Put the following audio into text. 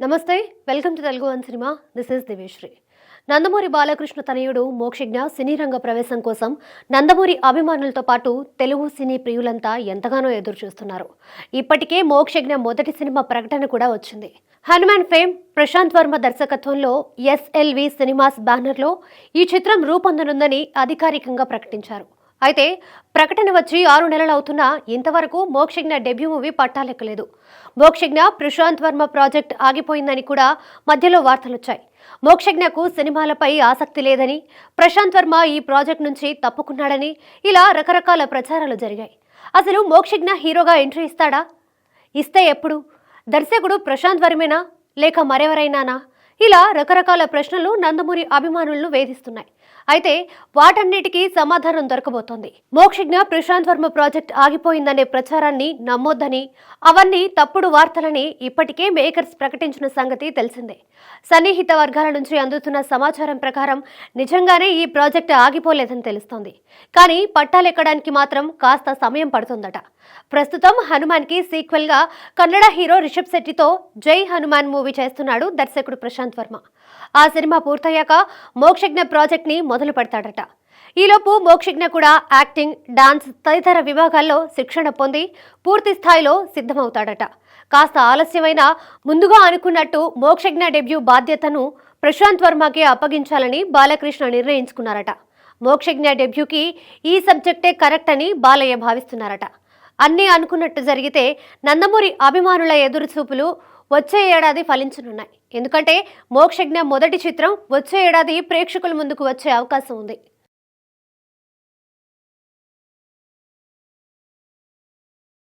నమస్తే welcome to Telugu one cinema. This is దివేశ్రీ Nandamuri Balakrishna తనయుడు మోక్షజ్ఞ సినీ రంగ ప్రవేశం కోసం నందమూరి అభిమానులతో పాటు తెలుగు సినీ ప్రియులంతా ఎంతగానో ఎదురు చూస్తున్నారు ఇప్పటికే మోక్షజ్ఞ మొదటి సినిమా ప్రకటన కూడా వచ్చింది. హనుమాన్ ఫేమ్ ప్రశాంత్ వర్మ దర్శకత్వంలో ఎస్ఎల్వి సినిమాస్ బ్యానర్లో ఈ చిత్రం రూపొందనుందని అధికారికంగా ప్రకటించారు. అయితే ప్రకటన వచ్చి ఆరు నెలలు అవుతున్నా ఇంతవరకు మోక్షజ్ఞ డెబ్యూ మూవీ పట్టాలెక్కలేదు. మోక్షజ్ఞ ప్రశాంత్ వర్మ ప్రాజెక్ట్ ఆగిపోయిందని కూడా మధ్యలో వార్తలొచ్చాయి. మోక్షజ్ఞకు సినిమాలపై ఆసక్తి లేదని ప్రశాంత్ వర్మ ఈ ప్రాజెక్ట్ నుంచి తప్పుకున్నాడని ఇలా రకరకాల ప్రచారాలు జరిగాయి. అసలు మోక్షజ్ఞ హీరోగా ఎంట్రీ ఇస్తాడా? ఇస్తే ఎప్పుడు? దర్శకుడు ప్రశాంత్ వర్మేనా? లేక మరెవరైనానా? ఇలా రకరకాల ప్రశ్నలు నందమూరి అభిమానులను వేధిస్తున్నాయి. అయితే వాటన్నిటికీ సమాధానం దొరకబోతోంది. మోక్షజ్ఞ ప్రశాంత్ వర్మ ప్రాజెక్ట్ ఆగిపోయిందనే ప్రచారాన్ని నమ్మొద్దని అవన్నీ తప్పుడు వార్తలని ఇప్పటికే మేకర్స్ ప్రకటించిన సంగతి తెలిసిందే. సన్నిహిత వర్గాల నుంచి అందుతున్న సమాచారం ప్రకారం నిజంగానే ఈ ప్రాజెక్ట్ ఆగిపోలేదని తెలుస్తోంది. కానీ పట్టాలెక్కడానికి మాత్రం కాస్త సమయం పడుతుందట. ప్రస్తుతం హనుమాన్కి సీక్వెల్గా కన్నడ హీరో రిషబ్ శెట్టితో జై హనుమాన్ మూవీ చేస్తున్నాడు దర్శకుడు ప్రశాంత్ వర్మ. ఆ సినిమా పూర్తయ్యాక మోక్షజ్ఞ ప్రాజెక్ట్ని మొదలు పెడతాడట. ఈలోపు మోక్షజ్ఞ కూడా యాక్టింగ్ డాన్స్ తదితర విభాగాల్లో శిక్షణ పొంది పూర్తి స్థాయిలో సిద్ధమవుతాడట. కాస్త ఆలస్యమైన ముందుగా అనుకున్నట్టు మోక్షజ్ఞ డెబ్యూ బాధ్యతను ప్రశాంత్ వర్మకి అప్పగించాలని బాలకృష్ణ నిర్ణయించుకున్నారట. మోక్షజ్ఞ డెబ్యూకి ఈ సబ్జెక్టే కరెక్ట్ అని బాలయ్య భావిస్తున్నారట. అన్నీ అనుకున్నట్టు జరిగితే నందమూరి అభిమానుల ఎదురుచూపులు వచ్చే ఏడాది ఫలించనున్నాయి. ఎందుకంటే మోక్షజ్ఞ మొదటి చిత్రం వచ్చే ఏడాది ప్రేక్షకుల ముందుకు వచ్చే అవకాశం ఉంది.